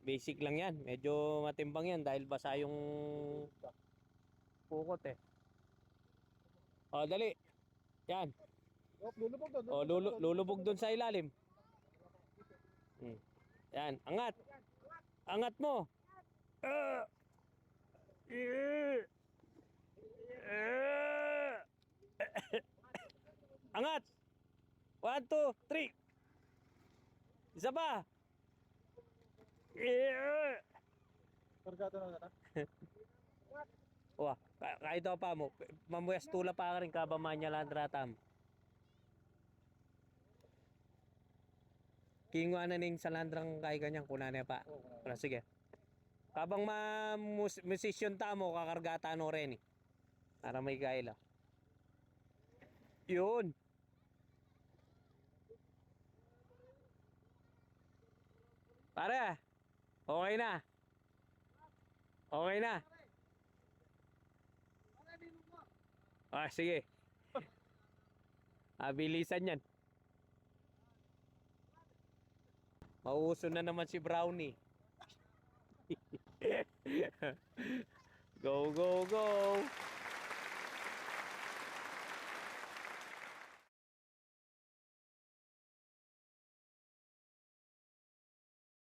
Basic lang yan. Medyo matimbang yan dahil basa yung pukot eh. O, dali. Yan. Oh, lulubog doon. O, lulu- lulubog dun sa ilalim. Hmm. Yan, angat. Angat mo. Eh! Eh! Angat. One, two, three. Isa pa. Eh! Kargado na na. Wah, ka- kahit pa mo, mamuyas tula pa ka rin kabamanya landratam. Kingwa na ning sa landrang kay kanyang kunana pa. Wala, sige. Kabang ma mus- ta mo, kakargata no rin eh. Para may kaila. Yun. Pare, okay na. Okay na. Ah, sige. Ah, bilisan yan. Mauso na naman si Brownie. go, go, go.